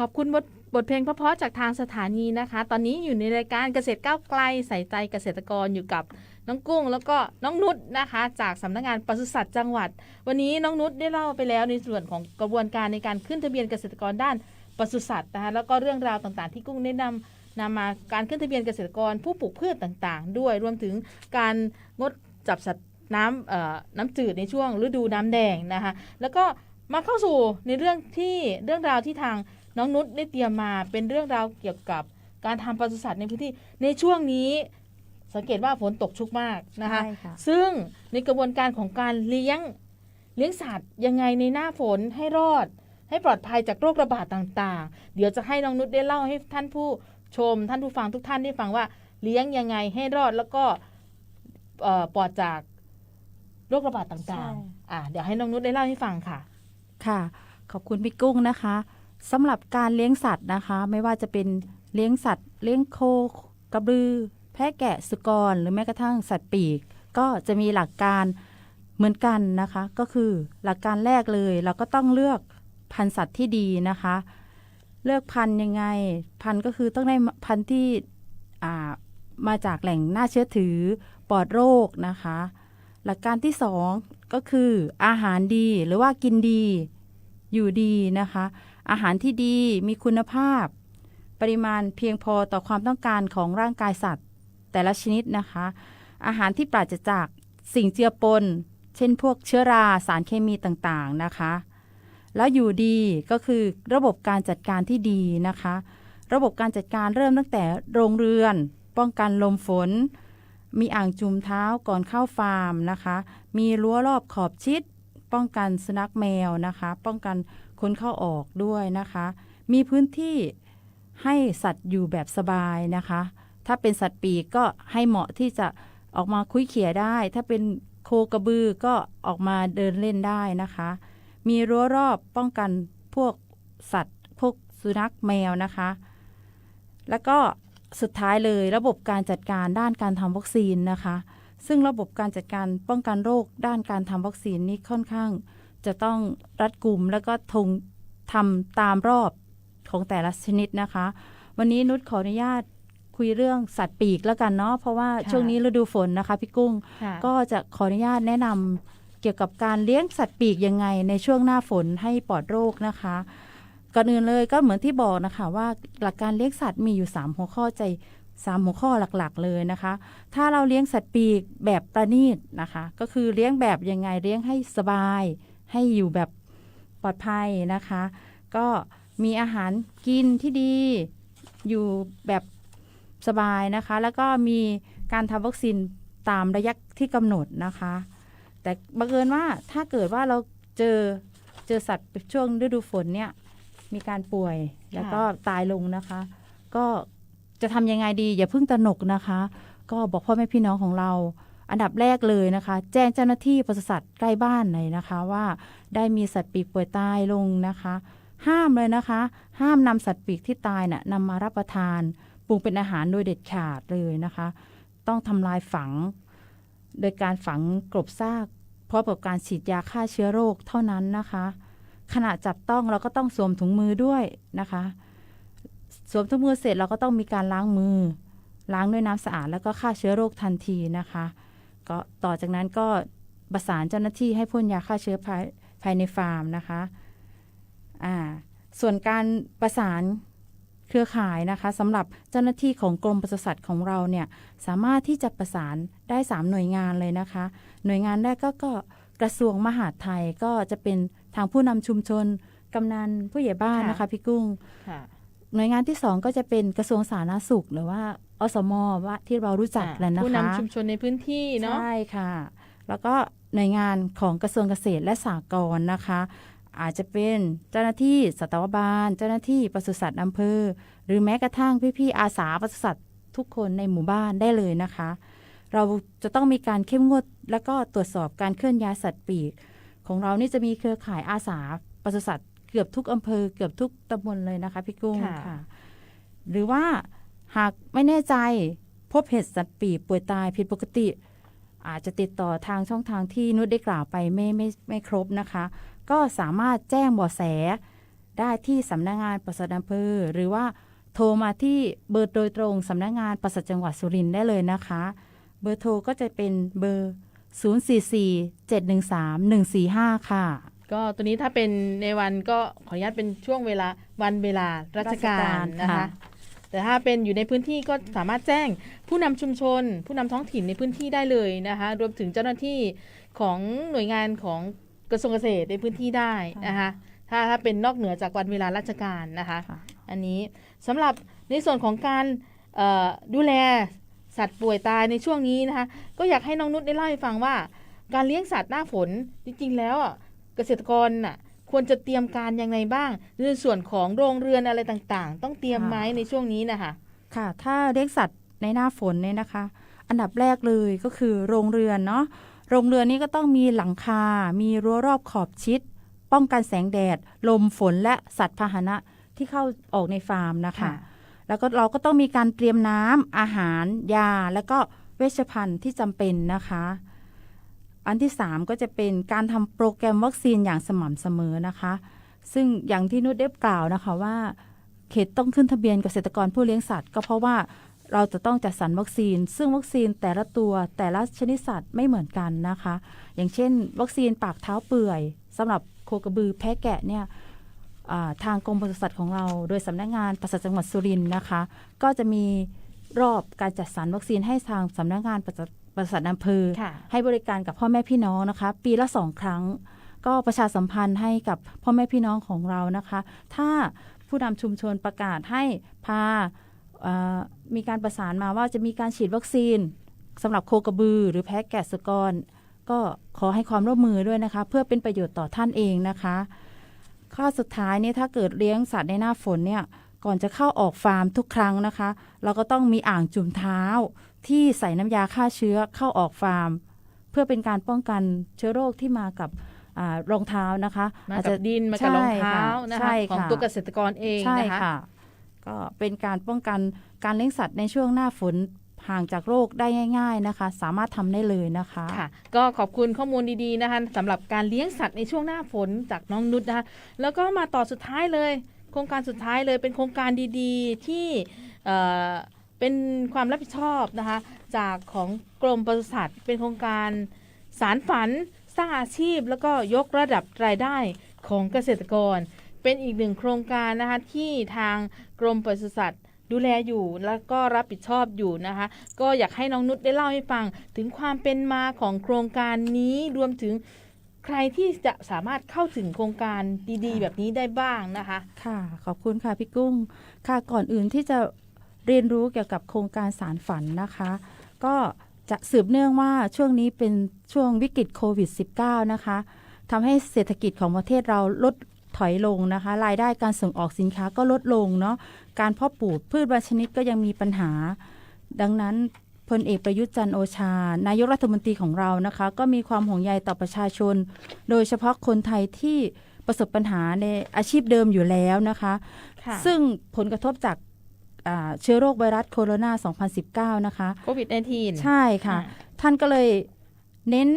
ขอบคุณบทบทเพลงเพราะๆจากทางสถานีนะคะ ตอนนี้อยู่ในรายการเกษตรก้าวไกลใส่ใจเกษตรกรอยู่กับน้องกุ้ง แล้วก็น้องนุชนะคะ จากสำนักงานปศุสัตว์จังหวัด วันนี้น้องนุชได้เล่าไปแล้วในส่วนของกระบวนการในการขึ้นทะเบียนเกษตรกรด้านปศุสัตว์นะคะแล้วก็เรื่องราวต่างๆ ที่กุ้งได้นำนำมาการขึ้นทะเบียนเกษตรกรผู้ปลูกพืชต่างๆ ด้วยรวมถึงการงดจับสัตว์น้ำน้ำจืดในช่วงฤดูน้ำแดงนะคะแล้วก็มาเข้าสู่ในเรื่องที่เรื่องราวที่ทาง น้องนุชได้เตรียมมาเป็นเรื่องราวเกี่ยวกับการทำปศุสัตว์ในพื้นที่ในช่วงนี้ สังเกตว่าฝนตกชุกมากนะคะใช่ค่ะ ซึ่งในกระบวนการของการเลี้ยงเลี้ยงสัตว์ยังไงในหน้าฝนให้รอด ให้ปลอดภัยจากโรคระบาดต่างๆ เดี๋ยวจะให้น้องนุชได้เล่าให้ท่านผู้ชม ท่านผู้ฟังทุกท่านได้ฟังว่าเลี้ยงยังไงให้รอดแล้วก็เอ่อปลอดจากโรคระบาดต่างใช่ ๆอะเดี๋ยวให้น้องนุชได้เล่าให้ฟังค่ะ ค่ะ ขอบคุณพี่กุ้งนะคะ สำหรับการเลี้ยงสัตว์นะคะ ไม่ว่าจะเป็นเลี้ยงสัตว์ เลี้ยงโคกระบือ แพะแกะสุกร หรือแม้กระทั่งสัตว์ปีก ก็จะมีหลักการเหมือนกันนะคะ ก็คือหลักการแรกเลย เราก็ต้องเลือกพันธุ์สัตว์ที่ดีนะคะ เลือกพันธุ์ยังไง พันธุ์ก็คือต้องได้พันธุ์ที่มาจากแหล่งน่าเชื่อถือปลอดโรคนะคะ หลักการที่สองก็คืออาหารดีหรือว่ากินดีอยู่ดีนะคะ อาหารที่ดีมีคุณภาพ ปริมาณเพียงพอต่อความต้องการของร่างกายสัตว์ แต่ละชนิดนะคะ อาหารที่ปราศจากสิ่งเจือปน เช่นพวกเชื้อราสารเคมีต่างๆนะคะ แล้วอยู่ดีก็คือระบบการจัดการที่ดีนะคะ ระบบการจัดการเริ่มตั้งแต่โรงเรือน ป้องกันลมฝน มีอ่างจุ่มเท้าก่อนเข้าฟาร์มนะคะ มีรั้วรอบขอบชิด ป้องกันสุนัขแมวนะคะ ป้องกัน คนเข้าออกด้วยนะคะ มีพื้นที่ให้สัตว์อยู่แบบสบายนะคะ ถ้าเป็นสัตว์ปีกก็ให้เหมาะที่จะออกมาคุยเขี่ยได้ ถ้าเป็นโคกระบือก็ออกมาเดินเล่นได้นะคะ มีรั้วรอบป้องกันพวกสัตว์ พวกสุนัขแมวนะคะ แล้วก็สุดท้ายเลยระบบการจัดการด้านการทำวัคซีนนะคะ ซึ่งระบบการจัดการป้องกันโรคด้านการทำวัคซีนนี้ค่อนข้าง จะต้องรัดกุมแล้วก็ทงทำตามรอบของแต่ละชนิดนะคะ วันนี้นุชขออนุญาตคุยเรื่องสัตว์ปีกแล้วกันเนาะเพราะว่าค่ะช่วงนี้ฤดูฝนนะคะพี่กุ้งค่ะก็จะขออนุญาตแนะนำเกี่ยวกับการเลี้ยงสัตว์ปีกยังไงในช่วงหน้าฝนให้ปลอดโรคนะคะก่อนอื่นเลยก็เหมือนที่บอกนะคะว่าหลักการเลี้ยงสัตว์มีอยู่ 3 หัวข้อใจสามหัวข้อหลักๆ เลยนะคะ ถ้าเราเลี้ยงสัตว์ปีกแบบประณีตนะคะ ก็คือเลี้ยงแบบยังไงเลี้ยงให้สบาย ให้อยู่แบบปลอดภัยนะคะ ก็มีอาหารกินที่ดีอยู่แบบสบายนะคะ แล้วก็มีการทำวัคซีนตามระยะที่กำหนดนะคะ แต่บังเอิญว่าถ้าเกิดว่าเราเจอเจอสัตว์ช่วงฤดูฝนเนี่ยมีการป่วยแล้วก็ตายลงนะคะ ก็จะทำยังไงดีอย่าเพิ่งตระหนกนะคะ ก็บอกพ่อแม่พี่น้องของเรา อันดับแรกเลยนะคะ แจ้งเจ้าหน้าที่ปศุสัตว์ใกล้บ้านหน่อยนะคะว่าได้มีสัตว์ปีกป่วยตายลงนะคะ ห้ามเลยนะคะ ห้ามนำสัตว์ปีกที่ตายน่ะนำมารับประทานปรุงเป็นอาหารโดยเด็ดขาดเลยนะคะ ต้องทำลายฝัง โดยการฝังกลบซากพร้อมกับการฉีดยาฆ่าเชื้อโรคเท่านั้นนะคะขณะจับต้องเราก็ต้องสวมถุงมือด้วยนะคะ สวมถุงมือเสร็จเราก็ต้องมีการล้างมือ ล้างด้วยน้ำสะอาดแล้วก็ฆ่าเชื้อโรคทันทีนะคะ ก็ต่อจากนั้นก็ประสานเจ้าหน้าที่ให้พ่นยาฆ่าเชื้อภายภายในฟาร์มนะคะอ่าส่วนการประสานเครือข่ายนะคะสำหรับเจ้าหน้าที่ของกรมปศุสัตว์ของเราเนี่ยสามารถที่จะประสานได้ 3 หน่วยงานเลยนะคะ หน่วยงานแรกก็ก็กระทรวงมหาดไทยก็จะเป็นทางผู้นำชุมชนกำนันผู้ใหญ่บ้านนะคะพี่กุ้งค่ะหน่วยงานที่สองก็จะเป็นกระทรวงสาธารณสุข หรือว่า อสมว่าที่เรารู้จักแล้วนะคะผู้นำชุมชนในพื้นที่เนาะใช่ค่ะ แล้วก็หน่วยงานของกระทรวงเกษตรและสหกรณ์นะคะ อาจจะเป็นเจ้าหน้าที่สัตวบาล เจ้าหน้าที่ปศุสัตว์อำเภอ หรือแม้กระทั่งพี่ๆอาสาปศุสัตว์ทุกคนในหมู่บ้านได้เลยนะคะ เราจะต้องมีการเข้มงวด และก็ตรวจสอบการเคลื่อนย้ายสัตว์ปีก ของเรานี่จะมีเครือข่ายอาสาปศุสัตว์เกือบทุกอำเภอ เกือบทุกตำบลเลยนะคะพี่กุ้งค่ะค่ะหรือว่า หากไม่แน่ใจพบเห็ดสัตว์ปีกป่วยตายผิดปกติ อาจจะติดต่อทางช่องทางที่นุชได้กล่าวไปไม่ไม่ไม่ครบนะคะ ก็สามารถแจ้งเบาะแสได้ที่สำนักงานปศุสัตว์อำเภอหรือว่าโทรมาที่เบอร์โดยตรงสำนักงานปศุสัตว์จังหวัดสุรินทร์ได้เลยนะคะ เบอร์โทรก็จะเป็นเบอร์ 044-713-145 ค่ะ ก็ตัวนี้ถ้าเป็นในวันก็ขออนุญาตเป็นช่วงเวลาวันเวลาราชการราชการนะคะค่ะ แต่ถ้าเป็นอยู่ในพื้นที่ก็สามารถแจ้งผู้นำชุมชน ผู้นำท้องถิ่นในพื้นที่ได้เลยนะคะ รวมถึงเจ้าหน้าที่ของหน่วยงานของกระทรวงเกษตรในพื้นที่ได้นะคะถ้าถ้าเป็นนอกเหนือจากวันเวลาราชการนะคะค่ะอันนี้สำหรับในส่วนของการเอ่อดูแลสัตว์ป่วยตายในช่วงนี้นะคะ ก็อยากให้น้องนุชได้เล่าให้ฟังว่า การเลี้ยงสัตว์หน้าฝนจริงๆแล้วอะเกษตรกรน่ะ ควรจะเตรียมการยังไงบ้างในส่วนของโรงเรือนอะไรต่างๆ ต้องเตรียมไหมในช่วงนี้นะคะค่ะ ถ้าเลี้ยงสัตว์ในหน้าฝนเนี่ยนะคะ อันดับแรกเลยก็คือโรงเรือนเนาะโรงเรือนนี้ก็ต้องมีหลังคา มีรั้วรอบขอบชิด ป้องกันแสงแดด ลมฝนและสัตว์พาหนะที่เข้าออกในฟาร์มนะคะ แล้วก็เราก็ต้องมีการเตรียมน้ำอาหาร ยา แล้วก็เวชภัณฑ์ที่จำเป็นนะคะ อันที่ 3 ก็จะเป็นการทำโปรแกรมวัคซีนอย่างสม่ำเสมอนะคะ ซึ่งอย่างที่นุชได้กล่าวนะคะว่า เขตต้องขึ้นทะเบียนเกษตรกรผู้เลี้ยงสัตว์ ก็เพราะว่าเราจะต้องจัดสรรวัคซีน ซึ่งวัคซีนแต่ละตัวแต่ละชนิดสัตว์ไม่เหมือนกันนะคะ อย่างเช่น วัคซีนปากเท้าเปื่อยสำหรับโคกระบือแพะแกะเนี่ยทางกรมปศุสัตว์ของเรา โดยสำนักงานปศุสัตว์จังหวัดสุรินทร์นะคะ ก็จะมีรอบการจัดสรรวัคซีนให้ทางสำนักงานปศุ ปศุสัตว์อำเภอค่ะให้บริการกับพ่อแม่พี่น้องนะคะ ปีละสองครั้ง ก็ประชาสัมพันธ์ให้กับพ่อแม่พี่น้องของเรานะคะ ถ้าผู้นำชุมชนประกาศให้พาเอ่อมีการประสานมาว่าจะมีการฉีดวัคซีนสำหรับโคกระบือ หรือแพะแกะสกร ก็ขอให้ความร่วมมือด้วยนะคะ เพื่อเป็นประโยชน์ต่อท่านเองนะคะ ข้อสุดท้ายเนี่ยถ้าเกิดเลี้ยงสัตว์ในหน้าฝนเนี่ยก่อนจะเข้าออกฟาร์มทุกครั้งนะคะ เราก็ต้องมีอ่างจุ่มเท้า ที่ใส่น้ำยาฆ่าเชื้อเข้าออกฟาร์ม เพื่อเป็นการป้องกันเชื้อโรคที่มากับอารองเท้านะคะมาอาจกัจะบดินมากับรองเท้าใช่นะใช่คะของค่ะตัวเกษตรกรเองใช่นะคะค่ะก็เป็นการป้องกันการเลี้ยงสัตว์ในช่วงหน้าฝนห่างจากโรคได้ง่าย ๆนะคะ สามารถทำได้เลยนะคะค่ะ ก็ขอบคุณข้อมูลดีๆนะคะสำหรับการเลี้ยงสัตว์ในช่วงหน้าฝนจากน้องนุชนะคะแล้วก็มาต่อสุดท้ายเลย โครงการสุดท้ายเลยเป็นโครงการดีๆที่ เป็นความรับผิดชอบนะคะ จากของกรมปศุสัตว์เป็นโครงการสารฝันสร้างอาชีพ แล้วก็ยกระดับรายได้ของเกษตรกร เป็นอีกหนึ่งโครงการนะคะที่ทางกรมปศุสัตว์ดูแลอยู่แล้วก็รับผิดชอบอยู่นะคะ ก็อยากให้น้องนุชได้เล่าให้ฟัง ถึงความเป็นมาของโครงการนี้รวมถึงใครที่จะสามารถเข้าถึงโครงการดีๆ แบบนี้ได้บ้างนะคะ ค่ะ ขอบคุณค่ะพี่กุ้ง ค่ะก่อนอื่นที่จะ เรียนรู้เกี่ยวกับโครงการสารฝันนะคะ ก็จะสืบเนื่องว่าช่วงนี้เป็นช่วงวิกฤตโควิด -19 นะคะทำให้เศรษฐกิจของประเทศเราลดถอยลงนะคะ รายได้การส่งออกสินค้าก็ลดลงเนาะการเพาะปลูกพืชบางชนิดก็ยังมีปัญหา ดังนั้นพลเอกประยุทธ์จันทร์โอชา นายกรัฐมนตรีของเรานะคะ ก็มีความห่วงใยต่อประชาชน โดยเฉพาะคนไทยที่ประสบปัญหาในอาชีพเดิมอยู่แล้วนะคะค่ะซึ่งผลกระทบจากอ่า เชื้อโรคไวรัสโคโรนา 2019 นะคะโควิด -19 ใช่ค่ะ ท่านก็เลยเน้น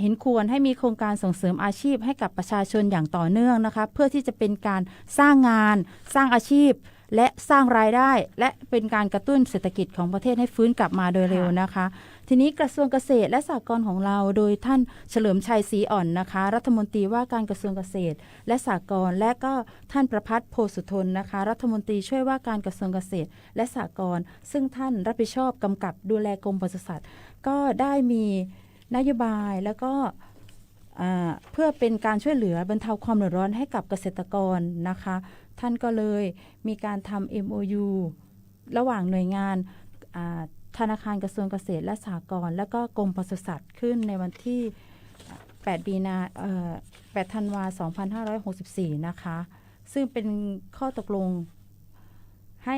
เห็นควรให้มีโครงการส่งเสริมอาชีพให้กับประชาชนอย่างต่อเนื่องนะคะ เพื่อที่จะเป็นการสร้างงาน สร้างอาชีพ และสร้างรายได้ และเป็นการกระตุ้นเศรษฐกิจของประเทศให้ฟื้นกลับมาโดยเร็วนะคะ ทีนี้กระทรวงเกษตรและสหกรณ์ของเราโดยท่านเฉลิมชัยศรีอ่อนนะคะ รัฐมนตรีว่าการกระทรวงเกษตร และสหกรณ์และก็ท่านประพัฒน์โพสุทนนะคะ รัฐมนตรีช่วยว่าการกระทรวงเกษตร และสหกรณ์ซึ่งท่านรับผิดชอบกำกับดูแลกรมปศุสัตว์ ก็ได้มีนโยบายแล้วก็เพื่อเป็นการช่วยเหลือบรรเทาความเดือดร้อนให้กับเกษตรกรนะคะ ท่านก็เลยมีการทำ MOU ระหว่างหน่วยงานา ธนาคารกระทรวงเกษตรและสหกรณ์และก็กรมปศุสัตว์ขึ้นในวันที่8ปีนาเอ่อ8ธันวา 2564 นะคะ ซึ่งเป็นข้อตกลงให้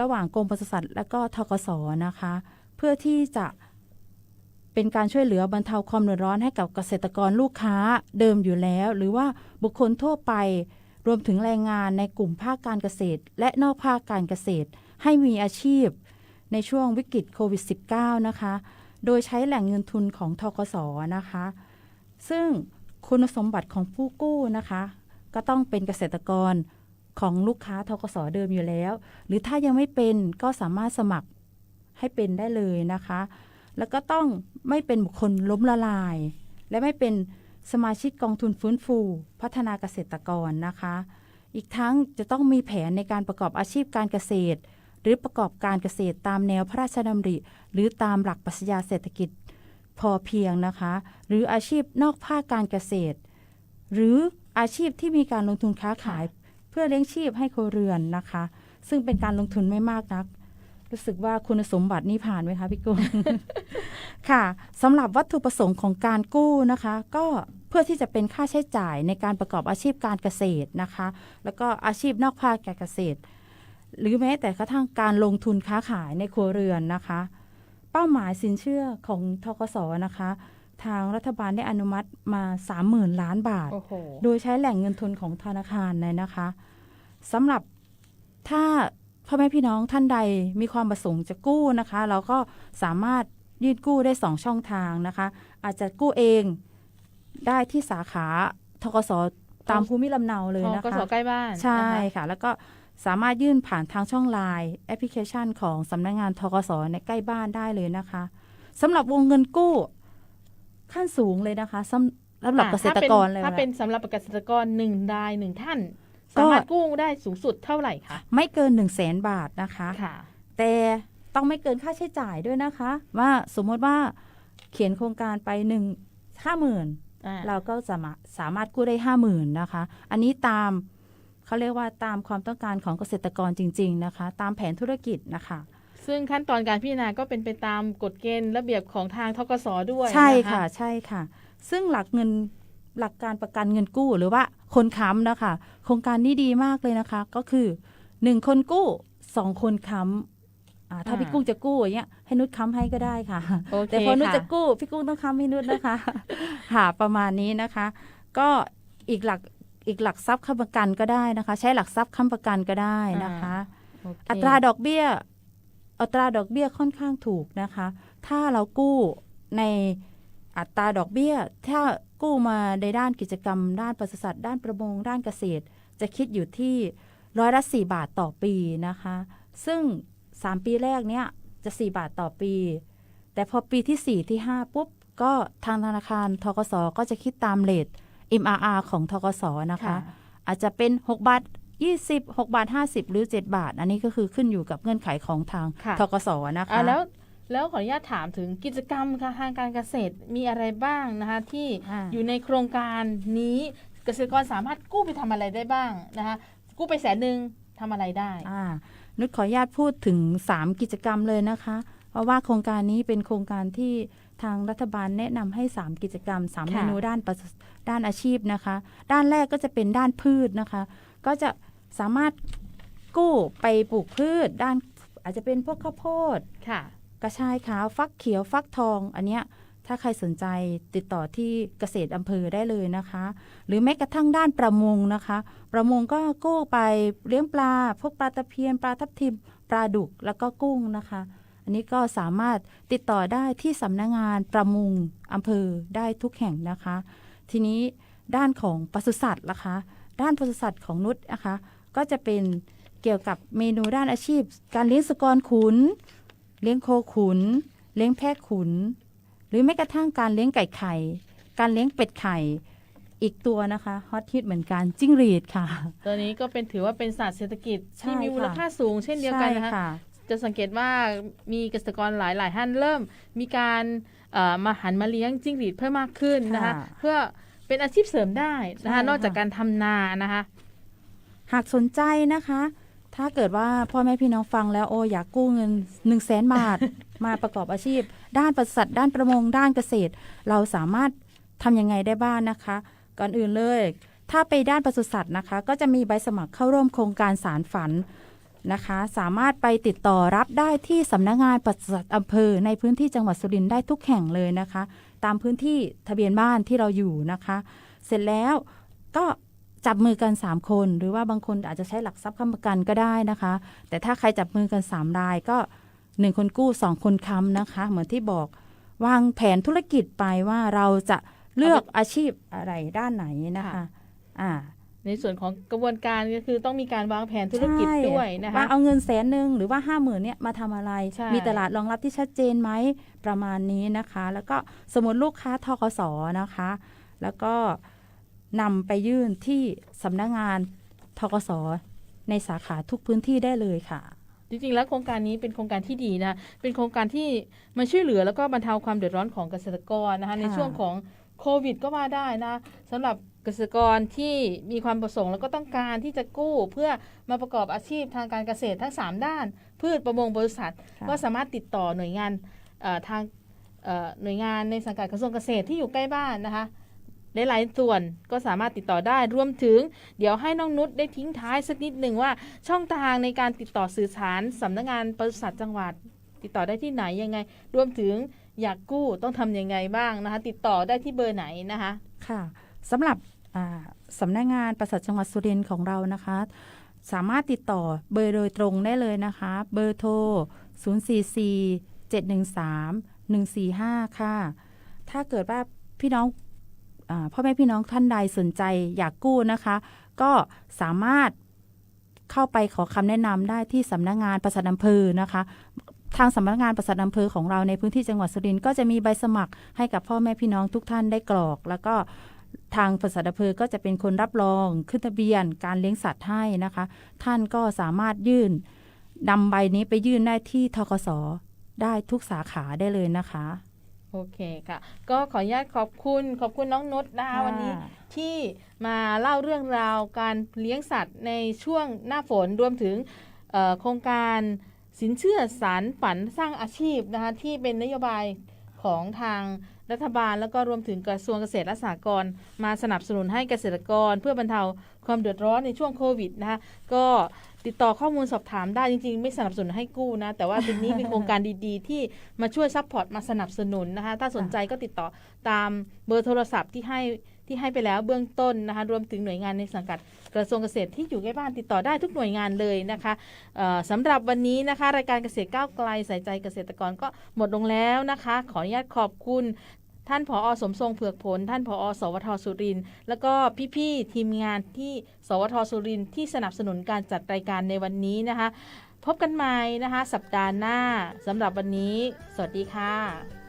ระหว่างกรมปศุสัตว์และก็ทกสนะคะ เพื่อที่จะเป็นการช่วยเหลือบรรเทาความเดือดร้อนให้กับเกษตรกรลูกค้าเดิมอยู่แล้ว หรือว่าบุคคลทั่วไปรวมถึงแรงงานในกลุ่มภาคการเกษตร และนอกภาคการเกษตร ให้มีอาชีพ ในช่วงวิกฤตโควิด -19 นะคะ โดยใช้แหล่งเงินทุนของทกสนะคะ ซึ่งคุณสมบัติของผู้กู้นะคะ ก็ต้องเป็นเกษตรกรของลูกค้าทกสเดิมอยู่แล้ว หรือถ้ายังไม่เป็นก็สามารถสมัครให้เป็นได้เลยนะคะ แล้วก็ต้องไม่เป็นบุคคลล้มละลาย และไม่เป็นสมาชิกกองทุนฟื้นฟู พัฒนาเกษตรกรนะคะ อีกทั้งจะต้องมีแผนในการประกอบอาชีพการเกษตร หรือประกอบการเกษตรตามแนวพระราชดำริ หรือตามหลักปรัชญาเศรษฐกิจพอเพียงนะคะ หรืออาชีพนอกภาคการเกษตร หรืออาชีพที่มีการลงทุนค้าขาย เพื่อเลี้ยงชีพให้ครัวเรือนนะคะ ซึ่งเป็นการลงทุนไม่มากนัก รู้สึกว่าคุณสมบัตินี่ผ่านไหมคะพี่กุ้งค่ะสำหรับวัตถุประสงค์ของการกู้นะคะ ก็เพื่อที่จะเป็นค่าใช้จ่ายในการประกอบอาชีพการเกษตรนะคะ แล้วก็อาชีพนอกภาคการเกษตร หรือแม้แต่กระทั่งการลงทุนค้าขายในครัวเรือนนะคะ เป้าหมายสินเชื่อของทกสนะคะ ทางรัฐบาลได้อนุมัติมา 30,000 ล้านบาท โอ้โห โดยใช้แหล่งเงินทุนของธนาคารเลยนะคะสำหรับถ้าพ่อแม่พี่น้องท่านใดมีความประสงค์จะกู้นะคะ เราก็สามารถยื่นกู้ได้สองช่องทางนะคะ อาจจะกู้เองได้ที่สาขาทกสตามภูมิลำเนาเลยของนะกสคะ ใกล้บ้านใช่นะคะ ค่ะ แล้วก็ สามารถยื่นผ่านทางช่องไลน์แอปพลิเคชันของสำนักงานทกสในใกล้บ้านได้เลยนะคะสำหรับวงเงินกู้ ขั้นสูงเลยนะคะสำสำหรับอะเกษตรกรเลยถ้านะเป็นสำหรับเกษตรกรหนึ่งรายหนึ่งท่านก็สามารถกู้ได้สูงสุดเท่าไหร่คะไม่เกิน1 0 0 0 0แสนบาทนะคะค่ะแต่ต้องไม่เกินค่าใช้จ่ายด้วยนะคะ ว่าสมมติว่าเขียนโครงการไปหนึ่งห้าหมื่นอ่าเราก็สามารถสามารถกู้ได้ห้าหมื่นนะคะ อันนี้ตาม เขาเรียกว่าตามความต้องการของเกษตรกรจริง ๆนะคะ ตามแผนธุรกิจนะคะ ซึ่งขั้นตอนการพิจารณาก็เป็นไปตามกฎเกณฑ์ระเบียบของทางทกสด้วยใช่นค่ะใช่ค่ะ ซึ่งหลักเงินหลักการประกันเงินกู้หรือว่าคนค้ำนะคะ โครงการนี้ดีมากเลยนะคะ ก็คือหนึ่งคนกู้สองคนค้ำอ่าถ้าพี่กุ้งจะกู้อย่างเงี้ยให้นุชค้ำให้ก็ได้ค่ะโอเคแต่พอนุชค่ะจะกู้พี่กุ้งต้องค้ำให้นุชนะคะ ค่ะประมาณนี้นะคะ ก็อีกหลัก อีกหลักทรัพย์ค้ำประกันก็ได้นะคะ ใช้หลักทรัพย์ค้ำประกันก็ได้นะคะโเคอัตราดอกเบี้ย อัตราดอกเบี้ยค่อนข้างถูกนะคะ ถ้าเรากู้ในอัตราดอกเบี้ย ถ้ากู้มาในด้านกิจกรรม ด้านปศุสัตว์ด้านประมงด้านเกษตร จะคิดอยู่ที่ร้อยละสี่บาทต่อปีนะคะ ซึ่ง3ปีแรกเนี้ยจะ4บาทต่อปี แต่พอปีที่4ที่5ปุ๊บก็ทางธนาคารทกสก็จะคิดตามเลท MRR ของทกสนะคะค่ะอาจจะเป็น 6 บาท 20 6 บาท 50 หรือ 7 บาท อันนี้ก็คือขึ้นอยู่กับเงื่อนไขของทางค่ะทกสนะคะอ่าแล้วแล้วขออนุญาตถามถึงกิจกรรมค่ะทางการเกษตรมีอะไรบ้างนะคะที่อ่าอยู่ในโครงการนี้เกษตรกรสามารถกู้ไปทำอะไรได้บ้างนะคะกู้ไปแสนหนึ่งทำอะไรได้อ่านุชขออนุญาตพูดถึง 3 กิจกรรมเลยนะคะเพ ราะว่าโครงการนี้เป็นโครงการที่ทางรัฐบาลแนะนำให้ 3 กิจกรรม3เมค่ะนูด้านประด้านอาชีพนะคะ ด้านแรกก็จะเป็นด้านพืชนะคะ ก็จะสามารถกู้ไปปลูกพืช ด้านอาจจะเป็นพวกข้าวโพดค่ะกระชายขาวฟักเขียวฟักทอง อันเนี้ยถ้าใครสนใจติดต่อที่เกษตรอำเภอได้เลยนะคะ หรือแม้กระทั่งด้านประมงนะคะ ประมงก็กู้ไปเลี้ยงปลา พวกปลาตะเพียนปลาทับทิมปลาดุกแล้วก็กุ้งนะคะ อันนี้ก็สามารถติดต่อได้ที่สำนักงงานประมงอำเภอได้ทุกแห่งนะคะ ทีนี้ด้านของปศุสัตว์ล่ะคะ ด้านปศุสัตว์ของนุชนะคะ ก็จะเป็นเกี่ยวกับเมนูด้านอาชีพ การเลี้ยงสุกรขุน เลี้ยงโคขุน เลี้ยงแพะขุน หรือแม้กระทั่งการเลี้ยงไก่ไข่ การเลี้ยงเป็ดไข่อีกตัวนะคะฮอตฮิตเหมือนกันจิ้งหรีดค่ะ ตัวนี้ก็เป็นถือว่าเป็นศาสตร์เศรษฐกิจใช่ที่มีค่ะมูลค่าสูงเช่นเดียวกันนะคะใช่ค่ะ จะสังเกตว่ามีเกษตรกรหลายหลายๆท่านเริ่มมีการเอ่อมาหันมาเลี้ยงจิ้งหรีดเพิ่มมากขึ้นนะคะค่ะเพื่อเป็นอาชีพเสริมได้นะคะใช่ค่ะนอกจากการทำนานะคะ หากสนใจนะคะ ถ้าเกิดว่าพ่อแม่พี่น้องฟังแล้วโอ้อยากกู้เงิน1นึ่งแสนบาทมาประกอบอาชีพ ด้านปศุสัตว์ด้านประมงด้านเกษตร เราสามารถทำยังไงได้บ้างนะคะ ก่อนอื่นเลย ถ้าไปด้านปศุสัตว์นะคะ ก็จะมีใบสมัครเข้าร่วมโครงการสารฝัน นะคะ สามารถไปติดต่อรับได้ที่สำนักงานปศุสัตว์อำเภอ ในพื้นที่จังหวัดสุรินทร์ได้ทุกแห่งเลยนะคะ ตามพื้นที่ทะเบียนบ้านที่เราอยู่นะคะ เสร็จแล้วก็จับมือกัน 3 คน หรือว่าบางคนอาจจะใช้หลักทรัพย์ค้ำประกันก็ได้นะคะ แต่ถ้าใครจับมือกัน 3 รายก็ 1 คนกู้ 2 คนค้ำนะคะ เหมือนที่บอกวางแผนธุรกิจไปว่าเราจะเลือกอาชีพอะไรด้านไหนนะคะค่ะอ่า ในส่วนของกระบวนการก็คือต้องมีการวางแผนธุรกิจใช่ด้วยนะคะว่าเอาเงินแสนหนึ่งหรือว่าห้าหมื่นเนี่ยมาทำอะไรใช่มีตลาดรองรับที่ชัดเจนไหมประมาณนี้นะคะ แล้วก็สมมติลูกค้าทกสนะคะ แล้วก็นำไปยื่นที่สำนักงานทกสในสาขาทุกพื้นที่ได้เลยค่ะ จริงๆ แล้วโครงการนี้เป็นโครงการที่ดีนะ เป็นโครงการที่มาช่วยเหลือแล้วก็บรรเทาความเดือดร้อนของเกษตรกรนะคะ ในช่วงของโควิดก็ว่าได้นะสำหรับ เกษตรกรที่มีความประสงค์แล้วก็ต้องการที่จะกู้เพื่อมาประกอบอาชีพทางการเกษตรทั้ง 3 ด้าน พืชประมงบริษัทค่ะก็สามารถติดต่อหน่วยงานเอ่อทางเอ่อหน่วยงานในสังกัดกระทรวงเกษตรที่อยู่ใกล้บ้านนะคะหลายๆส่วนก็สามารถติดต่อได้รวมถึง เดี๋ยวให้น้องนุชได้ทิ้งท้ายสักนิดหนึ่งว่าช่องทางในการติดต่อสื่อสารสำนักงานปศุสัตว์จังหวัด ติดต่อได้ที่ไหนยังไง รวมถึงอยากกู้ต้องทำยังไงบ้างนะคะ ติดต่อได้ที่เบอร์ไหนนะคะ ค่ะสำหรับอ่า สำนักงานประสัทจังหวัดสุรินทร์ของเรานะคะ สามารถติดต่อเบอร์โดยตรงได้เลยนะคะ เบอร์โทร 044 713 145 ค่ะ ถ้าเกิดว่าพี่น้องอพ่อแม่พี่น้องท่านใดสนใจอยากกู้นะคะ ก็สามารถเข้าไปขอคำแนะนำได้ที่สำนักงานประสัทอำเภอนะคะทางสำนักงานประสัทอำเภอของเราในพื้นที่จังหวัดสุรินทร์ก็จะมีใบสมัครให้กับพ่อแม่พี่น้องทุกท่านได้กรอก แล้วก็ ทางประสัทอำเภอก็จะเป็นคนรับรองขึ้นทะเบียนการเลี้ยงสัตว์ให้นะคะ ท่านก็สามารถยื่นนำใบนี้ไปยื่นได้ที่ทกสได้ทุกสาขาได้เลยนะคะ โอเคค่ะ ก็ขออนุญาตขอบคุณขอบคุณน้องนุชนะคะวันนี้ที่มาเล่าเรื่องราวการเลี้ยงสัตว์ในช่วงหน้าฝนรวมถึงเอ่อโครงการสินเชื่อสารฝันสร้างอาชีพนะคะที่เป็นนโยบาย ของทางรัฐบาล แล้วก็รวมถึงกระทรวงเกษตรและสหกรณ์มาสนับสนุนให้เกษตรกร เพื่อบรรเทาความเดือดร้อนในช่วงโควิดนะคะก็ติดต่อข้อมูลสอบถามได้จริง ๆ ไม่สนับสนุนให้กู้นะ แต่ว่าทีนี้เป็นโครงการดีๆ ที่มาช่วยซัพพอร์ตมาสนับสนุนนะคะถ้าสนใจก็ติดต่อตามเบอร์โทรศัพท์ที่ให้ ที่ให้ไปแล้วเบื้องต้นนะคะรวมถึงหน่วยงานในสังกัดกระทรวงเกษตรที่อยู่ใกล้บ้านติดต่อได้ทุกหน่วยงานเลยนะคะสำหรับวันนี้นะคะ รายการเกษตรก้าวไกลใส่ใจเกษตรกรก็หมดลงแล้วนะคะ ขออนุญาตขอบคุณท่านผอสมทรงเผือกผล ท่านผอสวทสุริน แล้วก็พี่ๆทีมงานที่สวทสุรินที่สนับสนุนการจัดรายการในวันนี้นะคะ พบกันใหม่นะคะ สัปดาห์หน้าสำหรับวันนี้ สวัสดีค่ะ